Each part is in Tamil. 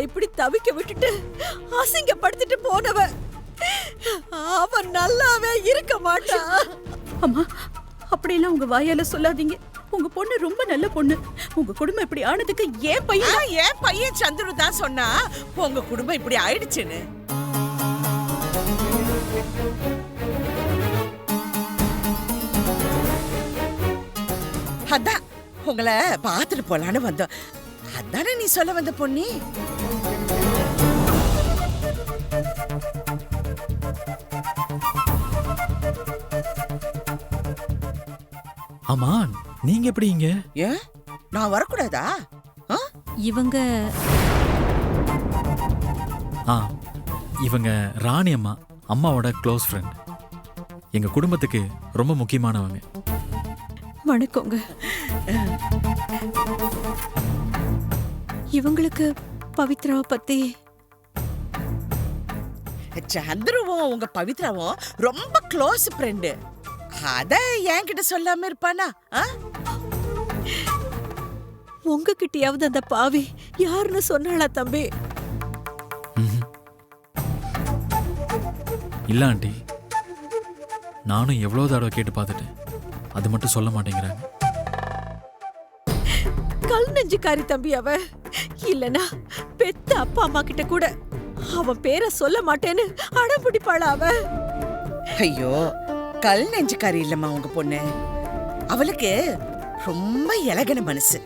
அவளை இப்படி தவிக்க விட்டுட்டு அசிங்கப்படுத்திட்டு போனவ. அவன் நல்லாவே இருக்க மாட்டான் அம்மா அப்படியெல்லாம் உங்க வாயால சொல்லாதீங்க. உங்க பொண்ணு ரொம்ப நல்ல பொண்ணு. உங்க குடும்பம் இப்படி ஆனதுக்கு ஏன் பையன்? என் பையன் சந்துரு தான் சொன்னா? உங்க குடும்பம் இப்படி ஆயிடுச்சுன்னு. அதான் உங்களை பார்த்துட்டு போலான்னு வந்தோம். அதானே நீ சொல்ல வந்த பொண்ணி ஆமா நீங்க எப்படி இங்க? ஏன் நான் வரக்கூடாதா? ஆ? இவங்க ஆ இவங்க ராணி அம்மா அம்மாவோட க்ளோஸ் ஃப்ரெண்ட் எங்க குடும்பத்துக்கு ரொம்ப முக்கியமானவங்க. வணக்கங்க. இவங்களுக்கு பவித்ராவை பத்தி? சந்துருவும் உங்க பவித்ராவும் ரொம்ப க்ளோஸ் ஃப்ரெண்டு அத என்கிட்ட சொல்லாம இருப்பானா? ஆ? உங்ககிட்டயாவது அந்த பாவி யாருன்னு சொன்னாளா தம்பி. இல்ல ஆண்டி. நானும் எவ்வளோ தடவை கேட்டு பார்த்துட்டேன். அது மட்டும் சொல்ல மாட்டேங்கிறாங்க. கல் நெஞ்சுக்காரி தம்பி அவ. இல்லனா பெத்த அப்பா அம்மா கிட்ட கூட அவன் பேரை சொல்ல மாட்டேன்னு அடம் பிடிப்பாளா அவ ஐயோ கல் நெஞ்சுக்காரி இல்லம்மா உங்க பொண்ணு. அவளுக்கு ரொம்ப இலகின மனசு.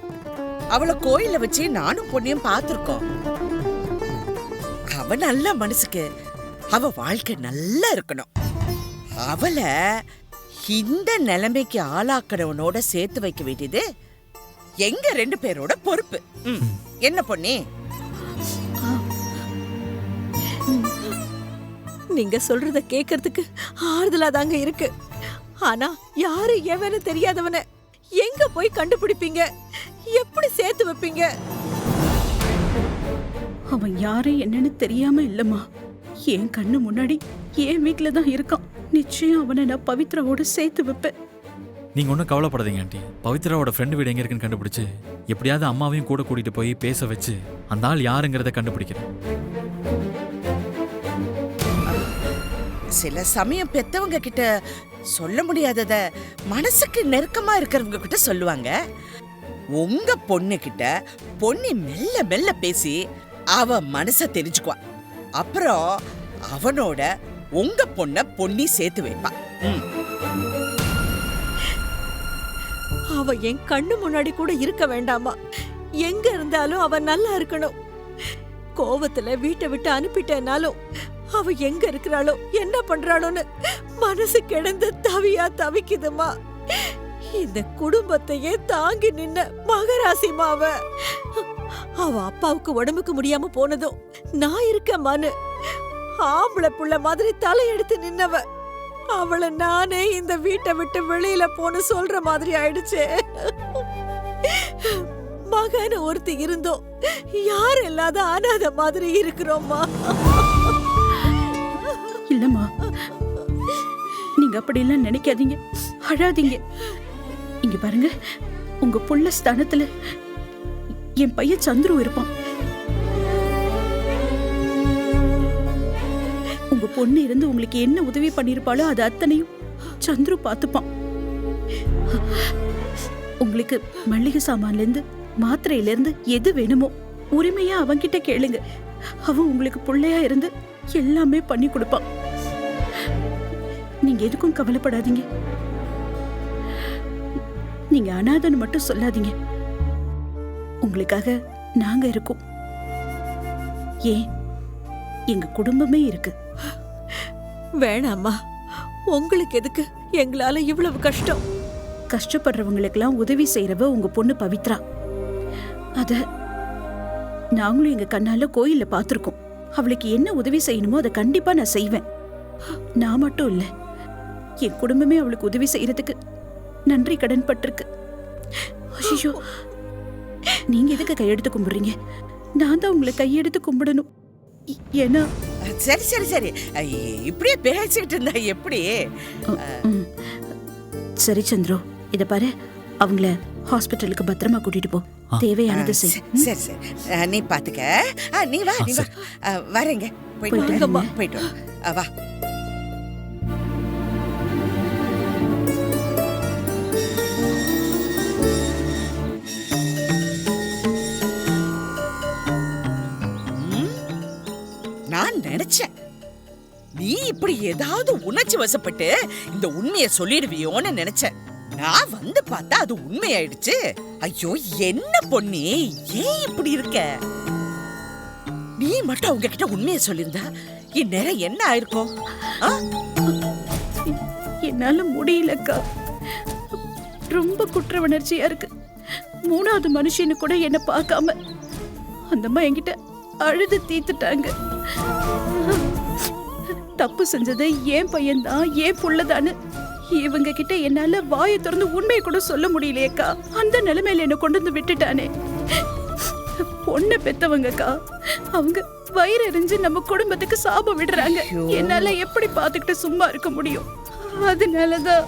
அவளை கோயில வச்சு நானும் பொண்ணையும் பார்த்திருக்கோம். அவ நல்ல மனசுக்கு அவ வாழ்க்கை நல்லா இருக்கணும். அவளை இந்த நிலைமைக்கு ஆளாக்குறவனோட சேர்த்து வைக்க வேண்டியது எங்க ரெண்டு பேரோட பொறுப்பு? ம். என்ன பொண்ணே நீங்க சொல்றத கேக்குறதுக்கு ஆறுதலா தாங்க இருக்கு. ஆனா யாரு எவன்னு தெரியாதவன எங்க போய் கண்டுபிடிப்பீங்க? எப்படி சேர்த்து வைப்பீங்க? அவன் யாரு என்னன்னு தெரியாம இல்லம்மா. என் கண்ணு முன்னாடி என் வீட்ல தான் இருக்கான். நிச்சயம் அவனை நான் பவித்ராவோட சேர்த்து வைப்பேன். நீங்க ஒன்றும் கவலைப்படாதீங்க ஆண்டி. பவித்ராவோட ஃப்ரெண்டு வீடு எங்க இருக்குன்னு கண்டுபிடிச்சு எப்படியாவது அம்மாவையும் கூட கூட்டிட்டு போய் பேச வச்சு அந்த ஆள் யாருங்கிறத கண்டுபிடிக்கிறேன். சில சமயம் பெத்தவங்க கிட்ட சொல்ல முடியாதத மனசுக்கு நெருக்கமா இருக்கிறவங்க கிட்ட சொல்லுவாங்க. உங்க பொண்ணு கிட்ட பொண்ணி மெல்ல மெல்ல பேசி அவ மனச தெரிஞ்சுக்குவா. அப்புறம் அவனோட உங்க பொண்ண பொண்ணி சேர்த்து வைப்பா. ம். அவ என் கண்ணு முன்னாடி கூட இருக்க வேண்டாமா? எங்க இருந்தாலும் அவ நல்லா இருக்கணும். கோவத்துல வீட்டை விட்டு அனுப்பிட்டேனாலும் அவ எங்க இருக்கிறாளோ என்ன பண்றாளோன்னு மனசு கிடந்து தவியா தவிக்குதுமா. இந்த குடும்பத்தையே தாங்கி நின்ன மகராசிமா அவ அவ அப்பாவுக்கு உடம்புக்கு முடியாம போனதும் நான் இருக்க மனு. ஆம்பளை புள்ள மாதிரி தலையெடுத்து நின்னவ. அவளை நானே இந்த வீட்டை விட்டு வெளியில போன்னு சொல்ற மாதிரி ஆயிடுச்சே. மகன் ஒருத்தி இருந்தோம் யார் இல்லாத அனாத மாதிரி இருக்கிறோம்மா. இல்லம்மா. நீங்க அப்படிலாம் நினைக்காதீங்க. அழாதீங்க. இங்க பாருங்க உங்க புள்ள ஸ்தானத்துல என் பையன் சந்துரு இருப்பான். பொண்ணு இருந்து உங்களுக்கு என்ன உதவி பண்ணிருப்பாளோ அது அத்தனையும் சந்துரு பார்த்துப்பான். உங்களுக்கு மளிகை சாமான்லேருந்து மாத்திரையிலேருந்து எது வேணுமோ உரிமையா அவன்கிட்ட கேளுங்க. அவன் உங்களுக்கு பிள்ளையா இருந்து எல்லாமே பண்ணி கொடுப்பான். நீங்க எதுக்கும் கவலைப்படாதீங்க. நீங்க அனாதன்னு மட்டும் சொல்லாதீங்க. உங்களுக்காக நாங்க இருக்கோம். ஏன்? எங்க குடும்பமே இருக்கு. வேணாம்மா. உங்களுக்கு எதுக்கு? எங்களால இவ்வளவு கஷ்டம். கஷ்டப்படுறவங்களுக்கெல்லாம் உதவி செய்யறவ உங்க பொண்ணு பவித்ரா. அத நாங்களும் எங்க கண்ணால கோயில்ல பார்த்திருக்கோம் அவளுக்கு என்ன உதவி செய்யணுமோ அதை கண்டிப்பா நான் செய்வேன். நான் மட்டும் இல்ல என் குடும்பமே அவளுக்கு உதவி செய்யறதுக்கு நன்றி கடன் பட்டிருக்கு. ஐயோ நீங்க எதுக்கு கையெடுத்து கும்பிடுறீங்க? நான் தான் உங்களை கையெடுத்து கும்பிடணும். ஏன்னா சரி சரி சரி. ஐ, இப்படியே பேசிக்கிட்டு இருந்தா எப்படி. சரி சந்துரு. இத பாரு. அவங்கள ஹாஸ்பிட்டலுக்கு பத்திரமா கூட்டிட்டு போ. தேவையானது செய். சரி, சரி. நீ பாத்துக்க. நீ வா நீ வா. வரேங்க. போயிட்டு போயிட்டு வா. அப்படி ஏதாவது உணர்ச்சி வசப்பட்டு இந்த உண்மையை சொல்லிடுவியோன்னு நினைச்சேன். நான் வந்து பார்த்தா அது உண்மையாயிடுச்சு. ஐயோ என்ன பொண்ணு ஏன் இப்படி இருக்க? நீ மட்டும் அவங்க கிட்ட உண்மையை சொல்லியிருந்தா இந்நேரம் என்ன ஆயிருக்கும் ஆ? என்னால முடியலக்கா ரொம்ப குற்ற உணர்ச்சியா இருக்கு. மூணாவது மனுஷனு கூட என்ன பார்க்காம அந்தம்மா என்கிட்ட அழுது தீத்துட்டாங்க. தப்பு செஞ்சது ஏன் பையன்தான் ஏன் புள்ளதான்னு. இவங்க கிட்ட என்னால வாயை திறந்து உண்மையை கூட சொல்ல முடியலையேக்கா. அந்த நிலைமையில என்ன கொண்டு வந்து விட்டுட்டானே. பொண்ணை பெத்தவங்கக்கா அவங்க வயிறு எரிஞ்சு நம்ம குடும்பத்துக்கு சாபம் விடுறாங்க. என்னால எப்படி பாத்துக்கிட்டு சும்மா இருக்க முடியும்? அதனாலதான்.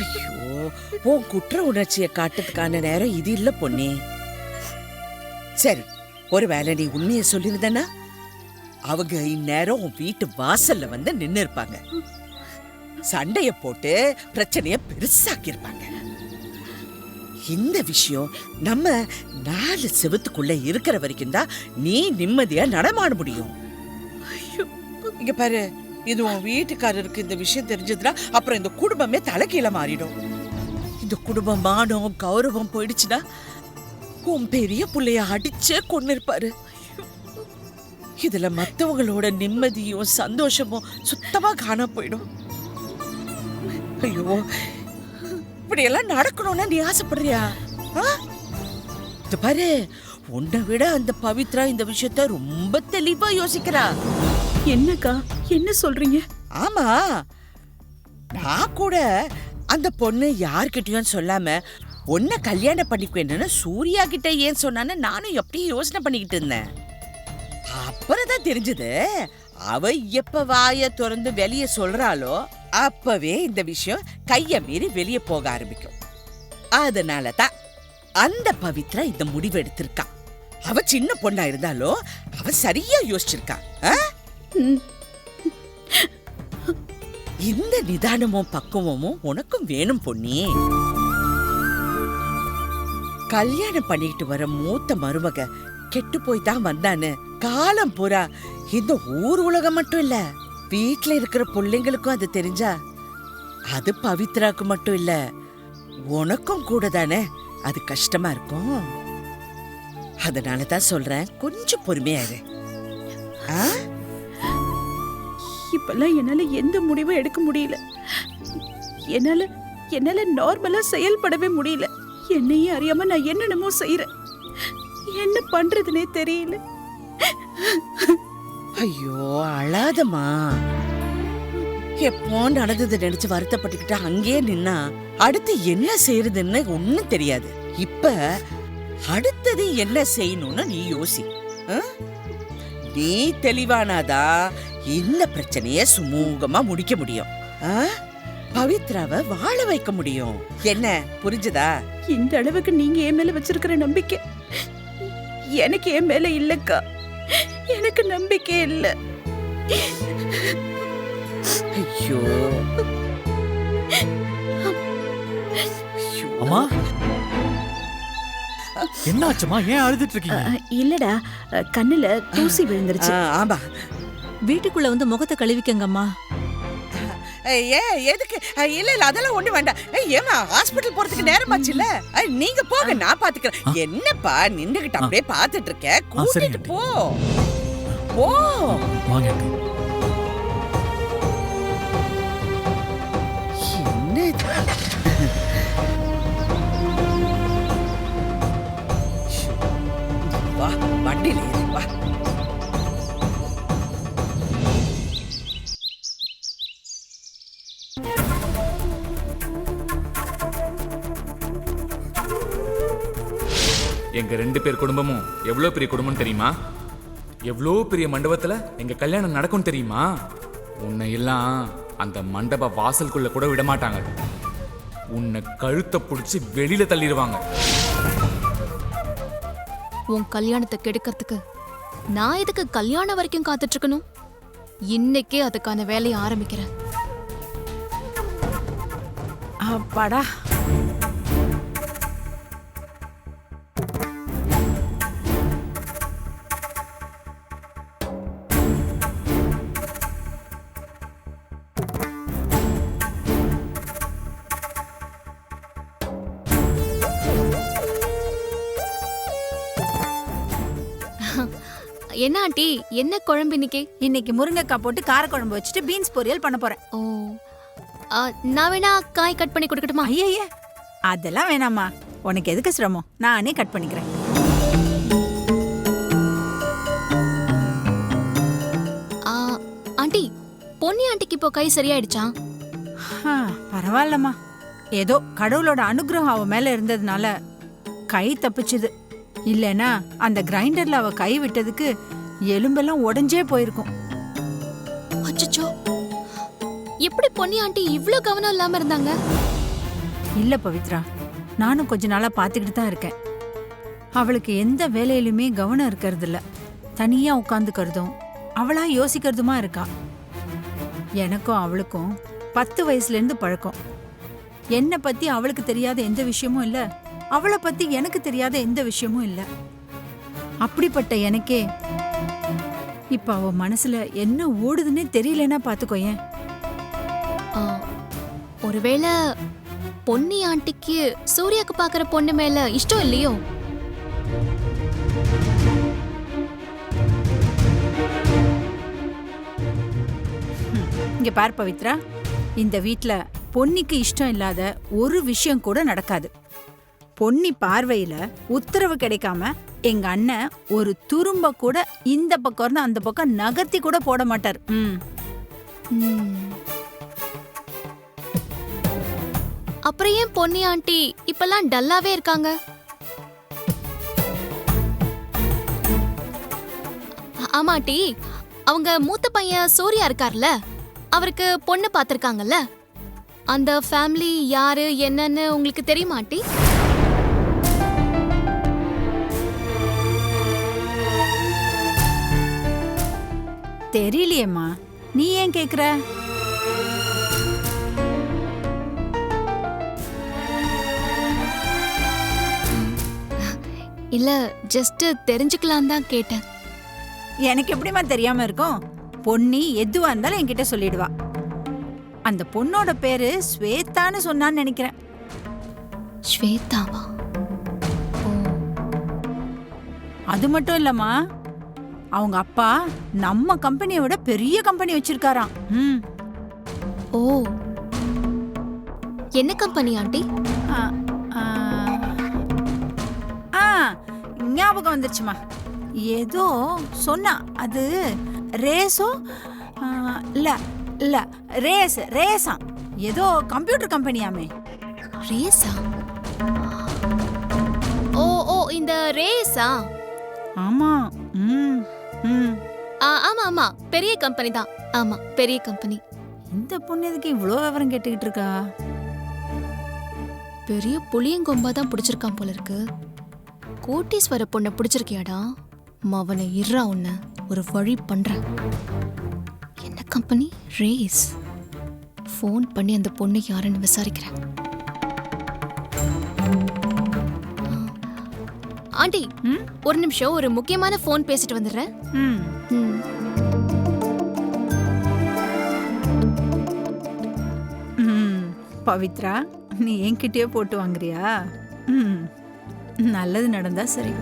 ஐயோ உன் குற்ற உணர்ச்சியை காட்டுறதுக்கான நேரம் இது இல்ல பொண்ணி சரி ஒருவேளை நீ உண்மையை சொல்லியிருந்தனா அவங்க இந்நேரம் உன் வீட்டு வாசல்ல வந்து நின்னு இருப்பாங்க சண்டைய போட்டு பிரச்சனைய பெருசாக்கி இருப்பாங்க இந்த விஷயம் நம்ம நாலு செவத்துக்குள்ள இருக்கிற வரைக்கும் தான் நீ நிம்மதியா நடமாட முடியும். இங்க பாரு இது உன் வீட்டுக்காரருக்கு இந்த விஷயம் தெரிஞ்சதுன்னா அப்புறம் இந்த குடும்பமே தலைகீழ மாறிடும். இந்த குடும்பம் மானம் கௌரவம் போயிடுச்சுன்னா உன் பெரிய புள்ளைய அடிச்சே கொண்டு இருப்பாரு இதுல மத்தவங்களோட நிம்மதியும் சந்தோஷமும் சுத்தமா காண போயிடும். ஐயோ இப்படி எல்லாம் நடக்கணும்னா நீ ஆசைப்படுறியா? இது பாரு உன்னை விட அந்த பவித்ரா இந்த விஷயத்த ரொம்ப தெளிவா யோசிக்கிறா. என்னக்கா என்ன சொல்றீங்க? ஆமா நான் கூட அந்த பொண்ணு யார்கிட்டயும் சொல்லாம உன்னை கல்யாணம் பண்ணிக்குவேன்னு சூர்யா கிட்ட ஏன் சொன்னான்னு நானும் எப்படி யோசனை பண்ணிக்கிட்டு இருந்தேன். அப்புறம் தான் தெரிஞ்சது. அவ எப்ப வாய திறந்து வெளிய சொல்றாளோ அப்பவே இந்த விஷயம் கைய மீறி வெளிய போக ஆரம்பிக்கும். அதனால தான் அந்த பவித்ரா இந்த முடிவு எடுத்திருக்கா. அவ சின்ன பொண்ணா இருந்தாலும் அவ சரியா யோசிச்சிருக்கா. இந்த நிதானமும் பக்குவமும் உனக்கும் வேணும் பொன்னி. கல்யாணம் பண்ணிட்டு வர மூத்த மருமக கெட்டு போய் தான் வந்தான்னு காலம் பூரா. இந்த ஊர் உலகம் மட்டும் இல்ல வீட்ல இருக்கிற பிள்ளைங்களுக்கும் அது தெரிஞ்சா அது பவித்ராக்கு மட்டும் இல்ல உனக்கும் கூட தானே அது கஷ்டமா இருக்கும். அதனால தான் சொல்றேன் கொஞ்சம் பொறுமையாரு ஆ? இப்பெல்லாம் என்னால எந்த முடிவும் எடுக்க முடியல. என்னால என்னால நார்மலா செயல்படவே முடியல. என்னையே அறியாம நான் என்னென்னமோ செய்யறேன் என்ன பண்றதுனே தெரியல. ஐயோ அழாதம்மா. எப்போ நடந்தது நினைச்சு வருத்தப்பட்டுக்கிட்டு அங்கேயே நின்னா அடுத்து என்ன செய்யறதுன்னு ஒன்னும் தெரியாது. இப்ப அடுத்தது என்ன செய்யணும்னு நீ யோசி. நீ தெளிவானாதா இந்த பிரச்சனைய சுமூகமா முடிக்க முடியும். ஆ? பவித்ராவை வாழ வைக்க முடியும். என்ன புரிஞ்சுதா? இந்த அளவுக்கு நீங்க என் மேல வச்சிருக்கிற நம்பிக்கை எனக்கு என் மேல இல்லக்கா. எனக்கு நம்பிக்கை இல்ல. ஐயோ. அம்மா. என்ன ஆச்சுமா ஏன் அழுதுட்டு இருக்கீங்க இல்லடா. கண்ணுல தூசி விழுந்துருச்சு. ஆமா. வீட்டுக்குள்ள வந்து முகத்தை கழுவிக்கங்கம்மா. ஏ எதுக்கு? இல்ல இல்ல அதெல்லாம் ஒண்ணு வேண்டாம். ஏய், ஏம்மா ஹாஸ்பிடல் போறதுக்கு நேரமாச்சுல்ல அஹ், நீங்க போங்க நான் பாத்துக்கிறேன். என்னப்பா நின்னுகிட்டு அப்படியே பாத்துட்டு இருக்க கூட்டிட்டு போ. போ. வாங்க. என்ன வண்டியில எங்க ரெண்டு பேர் குடும்பமும் எவ்வளோ பெரிய குடும்பம் தெரியுமா? எவ்வளோ பெரிய மண்டபத்துல எங்க கல்யாணம் நடக்கும் தெரியுமா? உன்னை எல்லாம் அந்த மண்டப வாசலுக்குள்ள கூட விட மாட்டாங்க. உன்னை கழுத்தை பிடிச்சி வெளியில தள்ளிடுவாங்க. உன் கல்யாணத்தை கெடுக்கிறதுக்கு நான் எதுக்கு கல்யாணம் வரைக்கும் காத்துட்டு இருக்கணும் இன்னைக்கே அதுக்கான வேலையை ஆரம்பிக்கிறேன். அப்பாடா. என்ன ஆண்டி? என்ன குழம்பு இன்னைக்கு? இன்னைக்கு முருங்கைக்காய் போட்டு காரக்குழம்பு வச்சுட்டு பீன்ஸ் பொரியல் பண்ண போறேன். ஓ. ஆ, நான் வேணா காய் கட் பண்ணி கொடுக்கட்டுமா? ஐயய்ய அதெல்லாம் வேணாம்மா. உனக்கு எதுக்கு சிரமம்? நானே கட் பண்ணிக்கிறேன். ஆ, ஆண்டி பொன்னி ஆண்டிக்கு இப்போ கை சரியாயிடுச்சா? ஆ, பரவாயில்லம்மா. ஏதோ கடவுளோட அனுகிரகம் அவ மேல இருந்ததுனால கை தப்பிச்சுது. இல்லைன்னா அந்த கிரைண்டர்ல அவ கை விட்டதுக்கு எலும்பெல்லாம் உடைஞ்சே போயிருக்கும். அச்சச்சோ. எப்படி பொன்னி ஆண்டி இவ்ளோ கவனம் இல்லாம இருந்தாங்க? இல்ல பவித்ரா நானும் கொஞ்ச நாளா பாத்துக்கிட்டு தான் இருக்கேன். அவளுக்கு எந்த வேலையிலுமே கவனம் இருக்கிறது இல்ல தனியா உட்காந்துக்கிறதும் அவளா யோசிக்கிறதுமா இருக்கா? எனக்கும் அவளுக்கும் பத்து வயசுல இருந்து பழக்கம். என்னை பத்தி அவளுக்கு தெரியாத எந்த விஷயமும் இல்ல. அவளை பத்தி எனக்கு தெரியாத எந்த விஷயமும் இல்ல. அப்படிப்பட்ட எனக்கே இப்ப அவ மனசுல என்ன ஓடுதுன்னே தெரியலன்னா பாத்துக்கோயேன் ஒருவேளை பொன்னி ஆண்டிக்கு சூர்யாக்கு பாக்குற பொண்ணு மேல இஷ்டம் இல்லையோ? இங்க பார் பவித்ரா. இந்த வீட்ல பொன்னிக்கு இஷ்டம் இல்லாத ஒரு விஷயம் கூட நடக்காது. பொன்னி பார்வையில உத்தரவு கிடைக்காம எங்க அண்ணன் ஒரு துரும்ப கூட இந்த பக்கம் இருந்து அந்த பக்கம் நகர்த்தி கூட போட மாட்டார். ம். அப்புறம் ஏன் பொன்னி ஆண்டி இப்பெல்லாம் டல்லாவே இருக்காங்க? ஆமாட்டி அவங்க மூத்த பையன் சூர்யா இருக்கார்ல அவருக்கு பொண்ணு பார்த்துருக்காங்கல்ல அந்த ஃபேமிலி யாரு என்னன்னு உங்களுக்கு தெரியுமாட்டி தெரியலையேம்மா. நீ ஏன் கேக்குற? இல்ல ஜஸ்ட் தெரிஞ்சுக்கலாம் தான் கேட்டேன். எனக்கு எப்படிம்மா தெரியாம இருக்கும்? பொன்னி எதுவா இருந்தாலும் என்கிட்ட சொல்லிடுவா. அந்த பொண்ணோட பேரு ஸ்வேதான்னு சொன்னான்னு நினைக்கிறேன். ஸ்வேதாவா? அது மட்டும் இல்லம்மா. அவங்க அப்பா நம்ம கம்பெனியை விட பெரிய கம்பெனி வச்சிருக்காராம். ம். ஓ. என்ன கம்பெனி ஆண்டி? ஆ, ஆ. ஆ ஞாபகம் வந்துருச்சுமா. ஏதோ சொன்னா அது ரேஸோ இல்ல இல்ல ரேஸ் ரேஸா ஏதோ கம்ப்யூட்டர் கம்பெனியாமே ரேஸா ஓ ஓ இந்த ரேஸா ஆமா ம் ம். ஆ, ஆமா ஆமா. பெரிய கம்பெனி தான். ஆமா பெரிய கம்பெனி இந்த பொண்ணு எதுக்கு இவ்வளோ விவரம் கேட்டுக்கிட்டு இருக்கா? பெரிய புளியங்கொம்பா தான் பிடிச்சிருக்கான் போல இருக்கு. கோட்டீஸ்வர பொண்ணை பிடிச்சிருக்கியாடா? மவனை இறா உன்னை. ஒரு வழி பண்றேன். என்ன கம்பெனி ரேஸ். ஃபோன் பண்ணி அந்த பொண்ணு யாருன்னு விசாரிக்கிறேன். ஆண்டி ம்? ஒரு நிமிஷம் ஒரு முக்கியமான ஃபோன் பேசிட்டு வந்துடுறேன் ம் ம். ம் பவித்ரா நீ என்கிட்டயே போட்டு வாங்குறியா ம் நல்லது நடந்தா சரி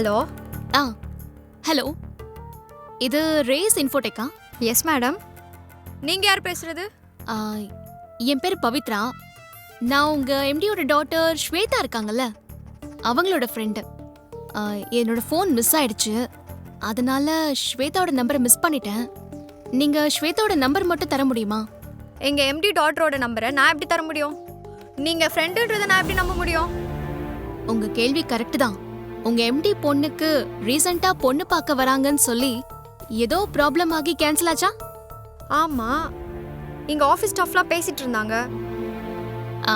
ஹலோ? ஆ ஹலோ. இது ரேஸ் இன்ஃபோடெக்கா? Yes madam. நீங்க யார் பேசுறது? ஆ, என் பேர் பவித்ரா. நான் உங்க எம்டியோட டாட்டர் ஸ்வேதா இருக்காங்கல்ல அவங்களோட ஃப்ரெண்டு என்னோட ஃபோன் மிஸ் ஆயிடுச்சு. அதனால ஸ்வேதாவோட நம்பரை மிஸ் பண்ணிட்டேன். நீங்க ஸ்வேதாவோட நம்பர் மட்டும் தர முடியுமா? எங்க எம்டி டாட்டரோட நம்பரை நான் எப்படி தர முடியும்? நீங்க ஃப்ரெண்டுன்றதை நான் எப்படி நம்ப முடியும்? உங்க கேள்வி கரெக்ட் தான். உங்க எம்டி பொண்ணுக்கு ரீசெண்டா பொண்ணு பார்க்க வராங்கன்னு சொல்லி ஏதோ ப்ராப்ளம் ஆகி கேன்சல் ஆச்சா? ஆமா. இங்க ஆஃபீஸ் ஸ்டாஃப்லாம் பேசிட்டு இருந்தாங்க. ஆ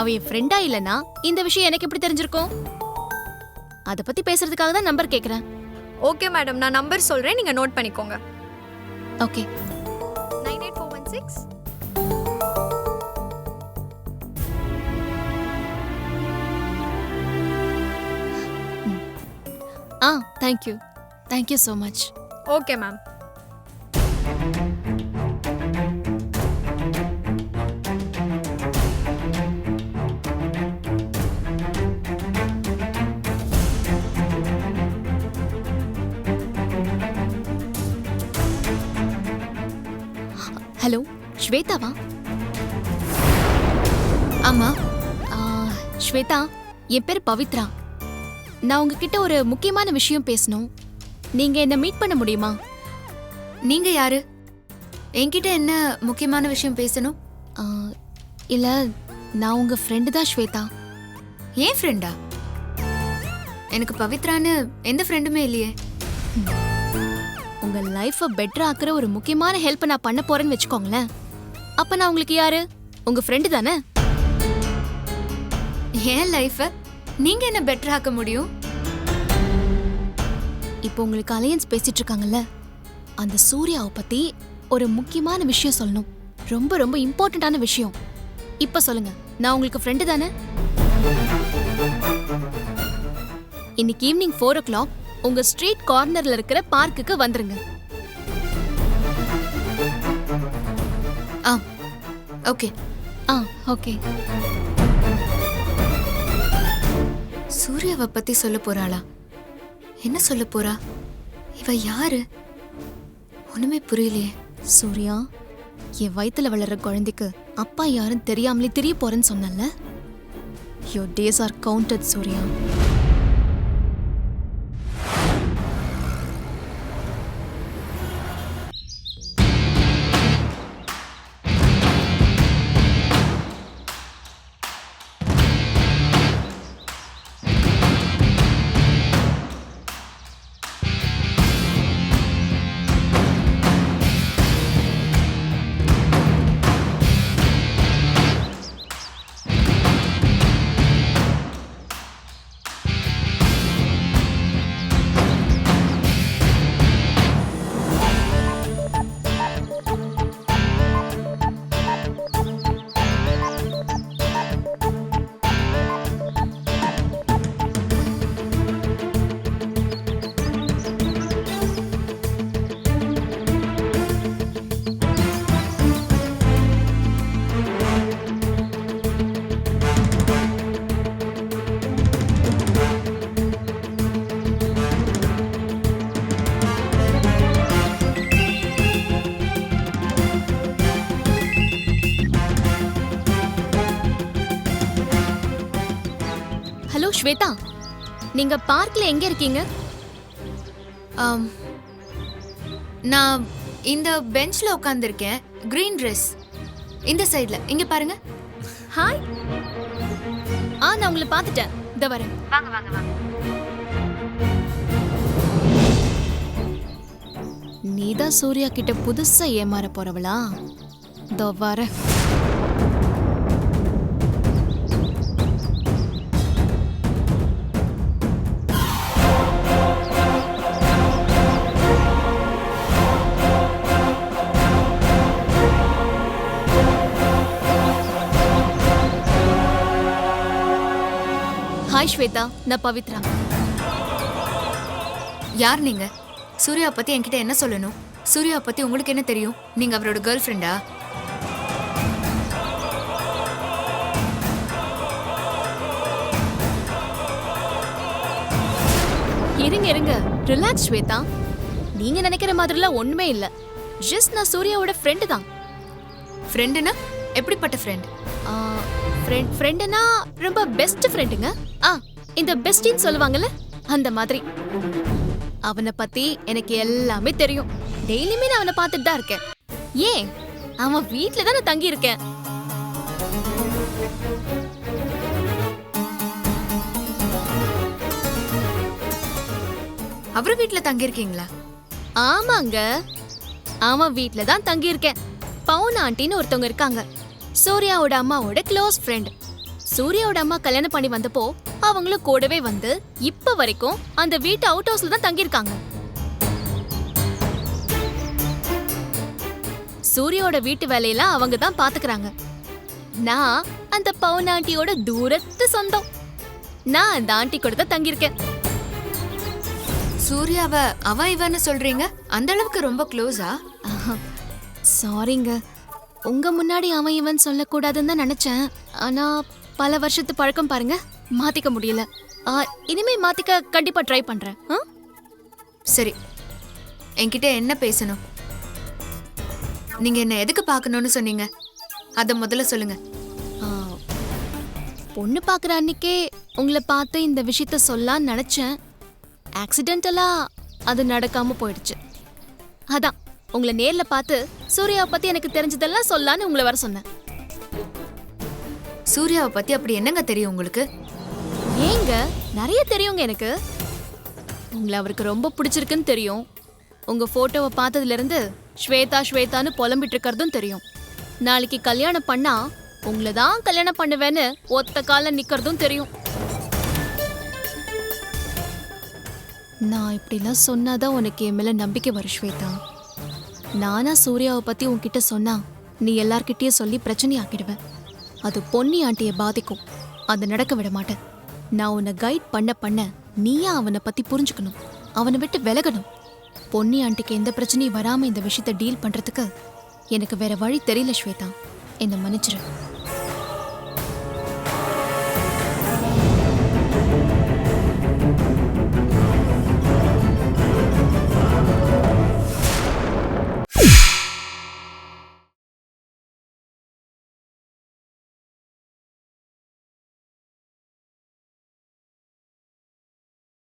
அவ என் ஃப்ரெண்டா இல்லனா இந்த விஷயம் எனக்கு எப்படி தெரிஞ்சிருக்கும்? அத பத்தி பேசுறதுக்காக தான் நம்பர் கேக்குறேன். ஓகே மேடம் நான் நம்பர் சொல்றேன். நீங்க நோட் பண்ணிக்கோங்க. Okay nine eight four one six ah thank you thank you so much okay ma'am hello ஸ்வேதாவா ஆமா ஆ, ஸ்வேதா என் பேர் பவித்ரா. நான் உங்ககிட்ட ஒரு முக்கியமான விஷயம் பேசணும். நீங்க என்ன மீட் பண்ண முடியுமா? நீங்க யாரு? என்கிட்ட என்ன முக்கியமான விஷயம் பேசணும்? ஆ, இல்ல நான் உங்க ஃப்ரெண்டு தான் ஸ்வேதா. ஏன் ஃப்ரெண்டா எனக்கு பவித்ரான்னு எந்த ஃப்ரெண்டுமே இல்லையே. உங்க லைஃப பெட்டர் ஆக்குற ஒரு முக்கியமான ஹெல்ப் நான் பண்ண போறேன்னு வச்சுக்கோங்களேன். அப்ப நான் உங்களுக்கு யாரு? உங்க ஃப்ரெண்டு தானே? ஏன் லைஃப நீங்க என்ன பெட்டர் ஆக்க முடியும்? இப்போ உங்களுக்கு அலையன்ஸ் பேசிட்டு இருக்காங்கல்ல அந்த சூர்யாவை பத்தி ஒரு முக்கியமான விஷயம் சொல்லணும். ரொம்ப ரொம்ப இம்பார்ட்டண்ட்டான விஷயம். இப்ப சொல்லுங்க நான் உங்களுக்கு ஃப்ரெண்டு தானே? இன்னைக்கு ஈவினிங் ஃபோர் ஓ கிளாக் உங்க ஸ்ட்ரீட் கார்னர்ல இருக்கிற பார்க்குக்கு வந்துருங்க. ஆ ஓகே ஆ ஓகே சூர்யாவை பத்தி சொல்ல போறாளா? என்ன சொல்ல போறா? இவ யாரு? ஒண்ணுமே புரியலையே. சூர்யா என் வயித்துல வளர்ற குழந்தைக்கு அப்பா யாரும் தெரியாமலே தெரிய போறேன்னு சொன்னல your days are counted Surya. Shweta நீங்க பார்க்ல எங்க இருக்கீங்க? நான் இந்த பெஞ்ச்ல உட்காந்துருக்கேன் கிரீன் ட்ரெஸ் இந்த சைடுல இங்க பாருங்க. ஹாய் ஆ நான் உங்களை பார்த்துட்டேன். இந்த வரேன். வாங்க வாங்க வாங்க. நீதான் சூர்யா கிட்ட புதுசா ஏமாற போறவளா? இதோ வரேன். ஹாய் ஸ்வேதா நான் பவித்ரா. யார் நீங்க? சூர்யா பத்தி என்கிட்ட என்ன சொல்லணும்? சூர்யா பத்தி உங்களுக்கு என்ன தெரியும்? நீங்க அவரோட கேர்ள் ஃப்ரெண்டா இருங்க இருங்க. ரிலாக்ஸ் ஸ்வேதா. நீங்க நினைக்கிற மாதிரிலாம் ஒண்ணுமே இல்ல. ஜஸ்ட் நான் சூர்யாவோட ஃப்ரெண்டு தான். ஃப்ரெண்டுனா எப்படிப்பட்ட ஃப்ரெண்ட் ஃப்ரெண்ட் ஃப்ரெண்டுனா ரொம்ப பெஸ்ட் ஃப்ரெண்டுங்க ஆ இந்த பெஸ்டின்னு சொல்லுவாங்கல்ல அந்த மாதிரி. அவனை பத்தி எனக்கு எல்லாமே தெரியும். டெய்லியுமே நான் அவனை பார்த்துட்டு தான் இருக்கேன். ஏன்? அவன் வீட்ல தான் நான் தங்கி இருக்கேன் அவர் வீட்ல தங்கியிருக்கீங்களா? ஆமாங்க. அவன் வீட்ல தான் தங்கி இருக்கேன் பவுன் ஆண்டின்னு ஒருத்தவங்க இருக்காங்க. சூர்யாவோட அம்மாவோட க்ளோஸ் ஃப்ரெண்ட். சூர்யாவோட அம்மா கல்யாணம் பண்ணி வந்தப்போ அவங்களும் கூடவே வந்து இப்ப வரைக்கும் அந்த வீட்டு அவுட் ஹவுஸ்ல தான் தங்கியிருக்காங்க. சூர்யாவோட வீட்டு வேலையெல்லாம் அவங்க தான் பாத்துக்கறாங்க. நான் அந்த பவுன் ஆண்டியோட தூரத்து சொந்தம். நான் அந்த ஆண்டி கூட தான் தங்கியிருக்கேன். சூர்யாவ அவ இவன்னு சொல்றீங்க? அந்த அளவுக்கு ரொம்ப க்ளோஸா சாரிங்க உங்க முன்னாடி அவன் இவன் சொல்லக்கூடாதுன்னு தான் நினைச்சேன். ஆனா பல வருஷத்து பழக்கம் பாருங்க. மாத்திக்க முடியல. ஆ, இனிமே மாத்திக்க கண்டிப்பா ட்ரை பண்றேன்? சரி. என்கிட்ட என்ன பேசணும்? நீங்க என்ன எதுக்கு பார்க்கணும்னு சொன்னீங்க? அத முதல்ல சொல்லுங்க. பொண்ணு பார்க்குற அன்னைக்கே உங்களை பார்த்து இந்த விஷயத்த சொல்லலாம்னு நினைச்சேன். ஆக்சிடென்டலா அது நடக்காம போயிடுச்சு. அதான் உங்களை நேர்ல பார்த்து சூர்யாவை பத்தி எனக்கு தெரிஞ்சதெல்லாம் சொல்லலான்னு உங்களை வர சொன்னேன். சூர்யாவை பத்தி அப்படி என்னங்க தெரியும் உங்களுக்கு? ஏங்க நிறைய தெரியுங்க எனக்கு. உங்களை அவருக்கு ரொம்ப பிடிச்சிருக்குன்னு தெரியும். உங்க போட்டோவை பார்த்ததுல இருந்து ஸ்வேதா ஸ்வேதான்னு புலம்பிட்டு இருக்கிறதும் தெரியும். நாளைக்கு கல்யாணம் பண்ணா உங்களை தான் கல்யாணம் பண்ணுவேன்னு ஒத்த கால நிக்கிறதும் தெரியும். நான் இப்படிலாம் சொன்னாதான் உனக்கு என் மேல நம்பிக்கை வரும் ஸ்வேதா. நானா சூர்யாவை பத்தி உன்கிட்ட சொன்னா நீ எல்லார்கிட்டயும் சொல்லி பிரச்சனை ஆக்கிடுவேன் அது பொன்னி ஆண்டியை பாதிக்கும். அதை நடக்க விட மாட்டேன். நான் உன்னை கைட் பண்ண பண்ண நீயா அவனை பத்தி புரிஞ்சுக்கணும். அவனை விட்டு விலகணும். பொன்னி ஆண்டிக்கு எந்த பிரச்சனையும் வராம இந்த விஷயத்தை டீல் பண்றதுக்கு எனக்கு வேற வழி தெரியல ஸ்வேதா. என்னை மன்னிச்சிரு.